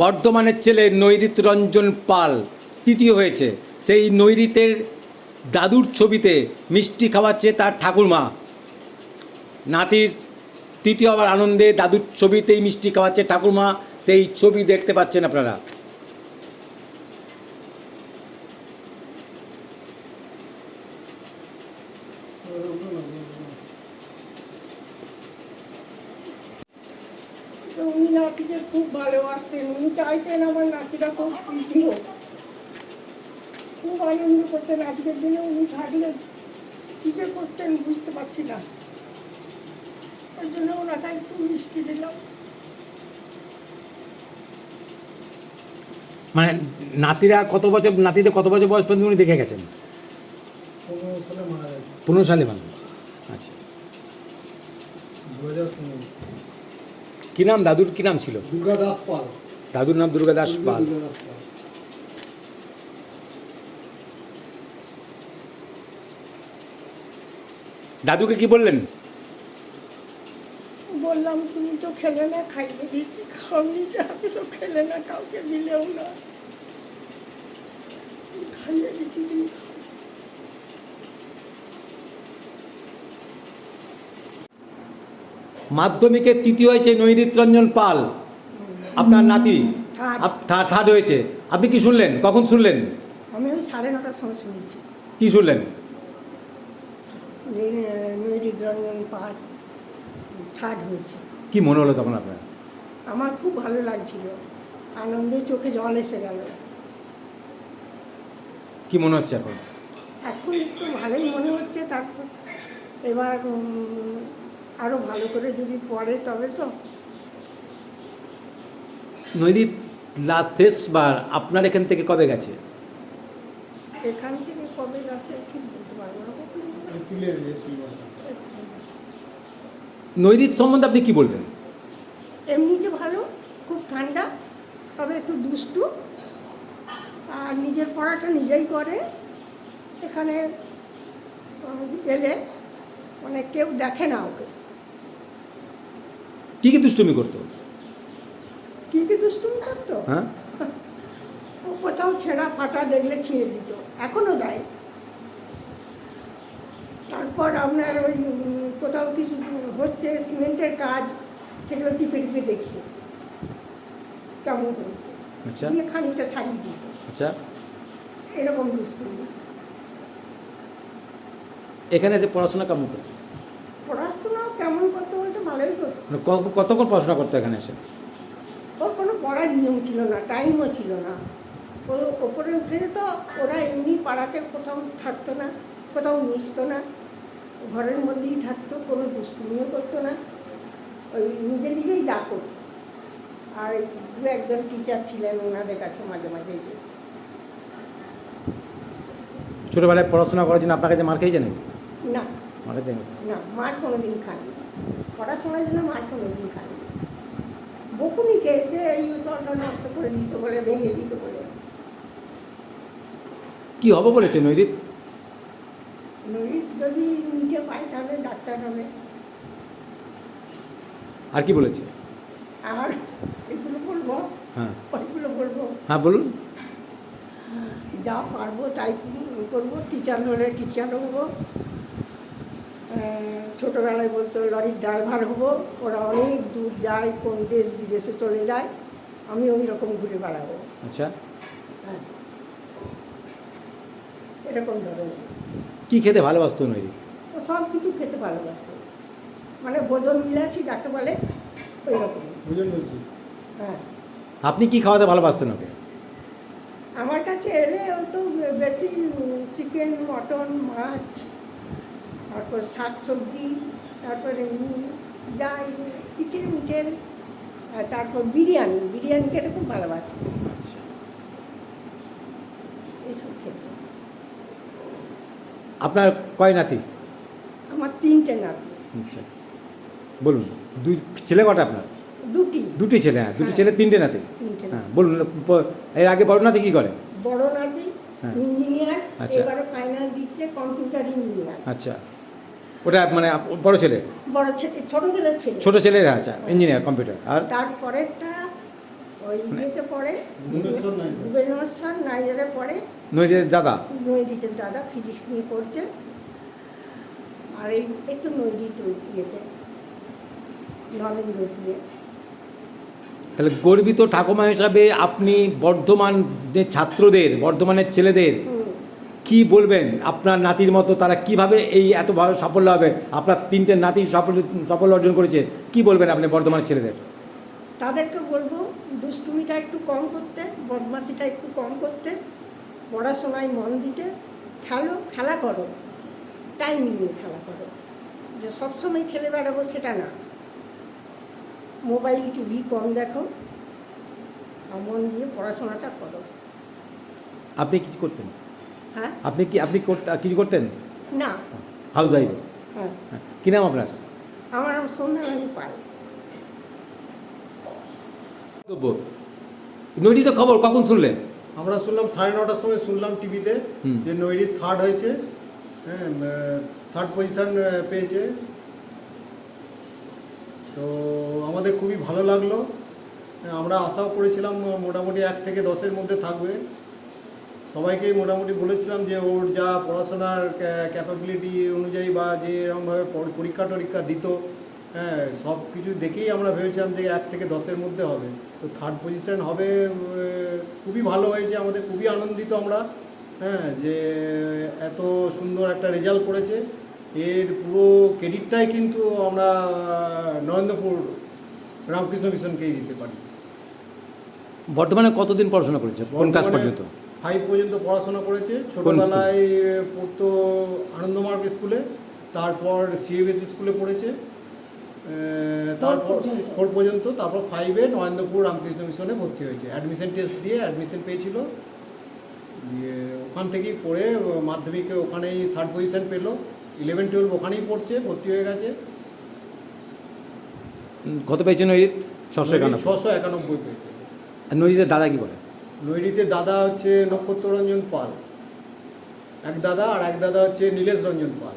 বর্ধমানের ছেলে নৈরিত রঞ্জন পাল তৃতীয় হয়েছে। সেই নৈরিতের দাদুর ছবিতে মিষ্টি খাওয়াচ্ছে তার ঠাকুরমা। নাতির তৃতীয় আবার আনন্দে দাদুর ছবিতেই মিষ্টি খাওয়াচ্ছে ঠাকুরমা। সেই ছবি দেখতে পাচ্ছেন আপনারা। তো উনি নাতিকে খুব ভালোবাসতেন উনি চাইতেন আমার নাতিটা খুব খুশি হোক। খুব আনন্দ করতেন। আজকের দিনে উনি থাকলে কী যে করতেন বুঝতে পারছি না। ওই জন্য ওনাকে একটু মিষ্টি দিলাম। মানে নাতিরা কত বছর নাতিদের কত বছর বয়স পর্যন্ত উনি দেখে গেছেন? পনেরো সালে মারা গেছে। পনেরো সালে মারা গেছে। আচ্ছা। দু হাজার পনেরো। কী নাম দাদুর কী নাম ছিল? দুর্গা দাস পাল। দাদুর নাম দুর্গাদাস পাল। দুর্গা দাস পাল। দাদুকে কি বললেন? বললাম তুমি তো খেলে না খাইয়ে দিচ্ছি খাওনি যাচ্ছে তো খেলে না কাউকে দিলেও না। খাইয়ে দিচ্ছি তুমি খাও। মাধ্যমিকে তৃতীয় হয়েছে নৈরিত রঞ্জন পাল। আপনার নাতি. থার্ড। হয়েছে। আপনি কি শুনলেন? কখন শুনলেন? আমি ওই সাড়ে নটার সময় শুনেছি। কি শুনলেন? নৈরিক রঞ্জন পাহাড় থার্ড হয়েছে। কি মনে হলো তখন আপনার? আমার খুব ভালো লাগছিল। আনন্দে চোখে জল এসে গেল। কি মনে হচ্ছে এখন? এখন একটু ভালোই মনে হচ্ছে তারপর এবার উম, আরও ভালো করে যদি পড়ে তবে তো। নৈরিত লাস্ট শেষবার আপনার এখান থেকে কবে গেছে? এখান থেকে কবে গেছে ঠিক বলতে পারব না। নৈরিত সম্বন্ধে আপনি কি বলবেন? এমনি যে ভালো খুব ঠান্ডা তবে একটু দুষ্টু। আর নিজের পড়াটা নিজেই করে। এখানে এলে মানে কেউ দেখে না ওকে। কি কি দুষ্টুমি করতো? কী কী দুষ্টুমি করতো? হ্যাঁ? কোথাও ছেঁড়া ফাটা দেখলে ছিঁড়ে দিত এখনও দেয়। তারপর আপনার ওই কোথাও কিছু হচ্ছে সিমেন্টের কাজ সেগুলো টিপে টিপে দেখতো। কেমন হয়েছে? আচ্ছা। খানিকটা ছাড়িয়ে দিত। আচ্ছা। এরকম দুষ্টুমি। এখানে যে পড়াশোনা কেমন করতো? পড়াশোনাও কেমন করতে ভালোই করতো মানে কতক্ষণ পড়াশোনা করতো এখানে এসে? ওর কোনো পড়ার নিয়ম ছিল না টাইমও ছিল না। ও ওপরে উঠে যেত ওরা এমনি পাড়াতে কোথাও থাকতো না কোথাও মিশতো না ঘরের মধ্যেই থাকতো কোনো দুষ্টুমিও করতো না ওই নিজে নিজেই যা করতো। আর দু একজন টিচার ছিলেন ওনাদের কাছে মাঝে মাঝে যেত। ছোটোবেলায় পড়াশোনা করার জন্য আপনার কাছে মার খেয়ে জানেন না। মার খেয়ে না মার কোনো দিন খায়নি পড়াশোনার জন্য মার কোনো দিন খায়নি বকুনি খেয়েছে এই দলটা নষ্ট করে দিত বলে ভেঙে দিত বলে। কি হবে বলেছে নৈরিত? নদীর যদি নিচে পায় তাহলে ডাক্তার হবে। আর কি বলেছে? আর এগুলো বলব? হ্যাঁ। ওইগুলো বলব। হ্যাঁ বলুন। যা পারব তাই করব টিচার হলে টিচার হব। ছোটোবেলায় বলতো লরির ড্রাইভার হব ওরা অনেক দূর যায় কোন দেশ বিদেশে চলে যায় আমি ওই রকম ঘুরে বেড়াবো। আচ্ছা। হ্যাঁ। এরকম ধরনের। কি খেতে ভালোবাসত নৈরিত ও সব কিছু খেতে ভালোবাসে। মানে ভোজন বিলাসী যাকে বলে ওই রকম। বুঝলেন বলছি হ্যাঁ। আপনি কি খাওয়াতে ভালোবাসতেন ওকে? আমার কাছে এলে ও তো বেশি চিকেন মটন মাছ তারপর শাক সবজি তারপরে যা চিকেন মিটেন তারপর বিরিয়ানি। বিরিয়ানি খেতে খুব ভালোবাসি। আচ্ছা। এইসব খেতে। আপনার কয় নাতি? আমার তিনটে নাতি। আচ্ছা। বলুন দুই ছেলে কটা আপনার? দুটি। দুটি ছেলে হ্যাঁ দুটি হ্যাঁ। ছেলে তিনটে নাতি। তিনটে হ্যাঁ বলুন এর আগে বড় নাতি কি করে? বড় নাতি। ইঞ্জিনিয়ার আচ্ছা। এবারে ফাইনাল দিচ্ছে কম্পিউটার ইঞ্জিনিয়ার আচ্ছা। ওটা মানে বড় ছেলে? বড় ছেলে ছোট ছেলের ছেলে। ছোট ছেলের আচ্ছা ইঞ্জিনিয়ার কম্পিউটার আর? তারপরেরটা ওই ইয়েতে পড়ে ভুবনেশ্বর নাইজার। নাইজারে পড়ে। নৈরিতের দাদা? নৈরিতের দাদা ফিজিক্স নিয়ে পড়ছে। আর এই একটু নৈরিত ইয়েতে তাহলে গর্বিত ঠাকুমা হিসাবে আপনি বর্ধমানের ছাত্রদের বর্ধমানের ছেলেদের হুম। কি বলবেন? আপনার নাতির মতো তারা কীভাবে এই এত ভালো সাফল্য হবে? আপনার তিনটে নাতি সাফল্য সাফল্য অর্জন করেছে। কি বলবেন আপনি বর্ধমানের ছেলেদের? তাদেরকে বলব দুষ্টুমিটা একটু কম করতে বদমাশিটা একটু কম করতে পড়াশোনায় মন দিতে খেলো খেলা করো। টাইম নিয়ে খেলা করো। যে সবসময় খেলে বেড়াবো সেটা না। মোবাইল টিভি কম দেখো মন দিয়ে পড়াশোনাটা করো। আপনি কিছু করতেন? হ্যাঁ? আপনি কি আপনি করতে কিছু করতেন? না। হাউস ওয়াইফ হ্যাঁ। কি নাম আপনার? আমার নাম সন্ধ্যারানী পাল। নৈরিত খবর কখন শুনলেন? আমরা শুনলাম সাড়ে নটার সময় শুনলাম টিভিতে হুম। যে নৈরি থার্ড হয়েছে হ্যাঁ থার্ড পজিশন পেয়েছে। তো আমাদের খুবই ভালো লাগল। হ্যাঁ, আমরা আশাও করেছিলাম মোটামুটি এক থেকে দশের মধ্যে থাকবে। সবাইকে মোটামুটি বলেছিলাম যে ওর যা পড়াশোনার ক্যাপাবিলিটি অনুযায়ী বা যে এরকমভাবে পরীক্ষা টরীক্ষা দিত হ্যাঁ সব কিছু দেখেই আমরা ভেবেছিলাম যে এক থেকে দশের মধ্যে হবে। তো থার্ড পজিশন হবে খুবই ভালো হয়েছে আমাদের খুবই আনন্দিত আমরা হ্যাঁ যে এত সুন্দর একটা রেজাল্ট করেছে। এর পুরো ক্রেডিটটাই কিন্তু আমরা নরেন্দ্রপুর রামকৃষ্ণ মিশনকেই দিতে পারি। বর্তমানে কতদিন পড়াশোনা করেছে? কোন ক্লাস পর্যন্ত? ফাইভ পর্যন্ত পড়াশোনা করেছে। ছোটবেলায় পড়তো আনন্দমার্গ স্কুলে তারপর সিএবিএস স্কুলে পড়েছে। তারপর ফোর পর্যন্ত তারপর ফাইভে নরেন্দ্রপুর রামকৃষ্ণ মিশনে ভর্তি হয়েছে। অ্যাডমিশন টেস্ট দিয়ে অ্যাডমিশন পেয়েছিল। দিয়ে ওখান থেকেই পড়ে মাধ্যমিকে ওখানেই থার্ড পজিশন পেল। ইলেভেন টুয়েলভ ওখানেই পড়ছে ভর্তি হয়ে গেছে। কত পেয়েছে নৈরিত? ছশো একানব্বই। ছশো একানব্বই পেয়েছে। আর নৈরিতের দাদা কি বলে? নৈরিতে দাদা হচ্ছে নক্ষত্ররঞ্জন পাল। এক দাদা আর এক দাদা হচ্ছে নীলেশ রঞ্জন পাল।